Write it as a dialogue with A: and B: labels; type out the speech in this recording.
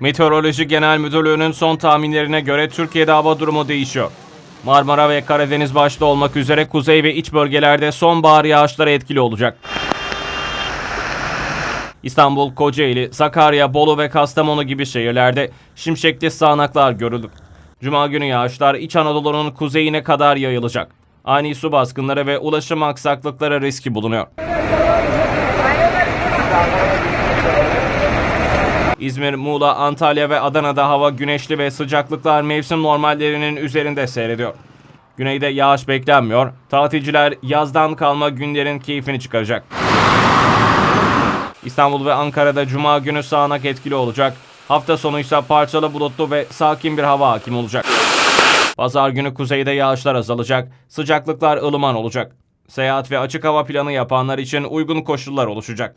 A: Meteoroloji Genel Müdürlüğü'nün son tahminlerine göre Türkiye'de hava durumu değişiyor. Marmara ve Karadeniz başta olmak üzere kuzey ve iç bölgelerde sonbahar yağışları etkili olacak. İstanbul, Kocaeli, Sakarya, Bolu ve Kastamonu gibi şehirlerde şimşekli sağanaklar görüldü. Cuma günü yağışlar İç Anadolu'nun kuzeyine kadar yayılacak. Ani su baskınları ve ulaşım aksaklıkları riski bulunuyor. İzmir, Muğla, Antalya ve Adana'da hava güneşli ve sıcaklıklar mevsim normallerinin üzerinde seyrediyor. Güneyde yağış beklenmiyor. Tatilciler yazdan kalma günlerin keyfini çıkaracak. İstanbul ve Ankara'da cuma günü sağanak etkili olacak. Hafta sonu ise parçalı bulutlu ve sakin bir hava hakim olacak. Pazar günü kuzeyde yağışlar azalacak, sıcaklıklar ılıman olacak. Seyahat ve açık hava planı yapanlar için uygun koşullar oluşacak.